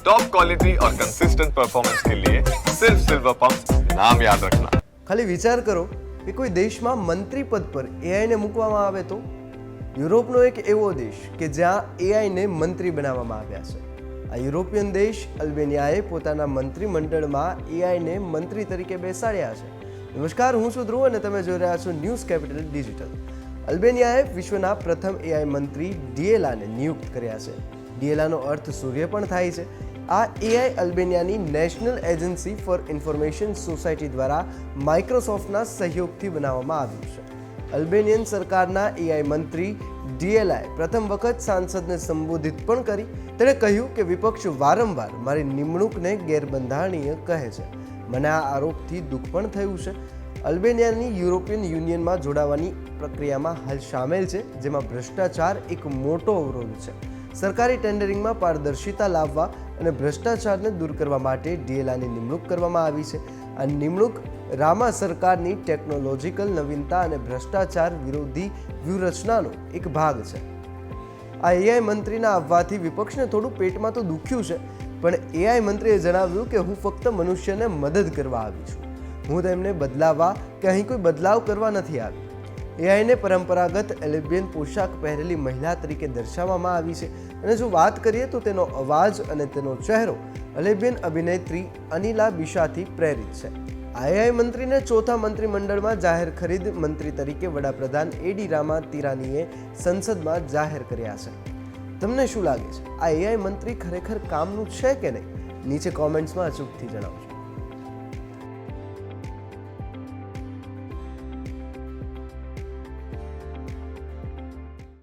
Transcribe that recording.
Top quality और consistent performance के लिए सिर्फ सिल्वर पंप नाम याद रखना ખાલી વિચાર કરો કે કોઈ દેશમાં મંત્રી પદ પર એઆઈને મૂકવામાં આવે તો યુરોપનો એક એવો દેશ કે જ્યાં એઆઈને મંત્રી બનાવવામાં આવ્યા છે આ યુરોપિયન દેશ અલ્બેનિયાએ પોતાના મંત્રીમંડળમાં એઆઈને મંત્રી તરીકે બેસાડ્યા છે નમસ્કાર હું છું ધ્રુવ અને તમે જોઈ રહ્યા છો ન્યૂઝ કેપિટલ ડિજિટલ અલ્બેનિયાએ વિશ્વના પ્રથમ એઆઈ મંત્રી ડીએલાને નિયુક્ત કર્યા છે ડીએલાનો અર્થ સૂર્ય પણ થાય છે આ AI અલ્બેનિયાની national agency for information society દ્વારા માઇક્રોસોફ્ટના સહયોગથી બનાવવામાં આવ્યું છે. અલ્બેનિયન સરકારના એઆઈ મંત્રી ડીએલઆઈ પ્રથમ વખત સાંસદને સંબોધિત પણ કરી. તેણે કહ્યું કે વિપક્ષ વારંવાર મારી નિમણૂકને ગેરબંધારણીય કહે છે. મને આ આરોપથી દુઃખ પણ થયું છે. અલ્બેનિયાની યુરોપિયન યુનિયનમાં જોડાવાની પ્રક્રિયામાં હાલ સામેલ છે, જેમાં ભ્રષ્ટાચાર એક મોટો અવરોધ છે. સરકારી ટેન્ડરિંગમાં પારદર્શિતા લાવવા અને ભ્રષ્ટાચારને દૂર કરવા માટે ડીએલઆની નિમણૂક કરવામાં આવી છે. આ નિમણૂક રામા સરકારની ટેકનોલોજીકલ નવીનતા અને ભ્રષ્ટાચાર વિરોધી વ્યૂહરચનાનો એક ભાગ છે. આ એઆઈ મંત્રીના આવવાથી વિપક્ષને થોડું પેટમાં તો દુખ્યું છે, પણ એઆઈ મંત્રીએ જણાવ્યું કે હું ફક્ત મનુષ્યને મદદ કરવા આવી છું. હું તેમને બદલાવા કે અહીં કોઈ બદલાવ કરવા નથી આવી. એઆઈને પરંપરાગત એલેબિયન પોશાક પહેરેલી મહિલા તરીકે દર્શાવવામાં આવી છે. અને જો વાત કરીએ તો તેનો અવાજ અને તેનો ચહેરો અલેબિયન અભિનેત્રી અનિલા બિશાથી પ્રેરિત છે. આઈઆઈ મંત્રીને ચોથા મંત્રીમંડળમાં જાહેર ખરીદ મંત્રી તરીકે વડાપ્રધાન એડી રામા તિરાનીએ સંસદમાં જાહેર કર્યા છે. તમને શું લાગે છે? આ એઆઈ મંત્રી ખરેખર કામનું છે કે નહીં? નીચે કોમેન્ટ્સમાં અચૂકથી જણાવજો.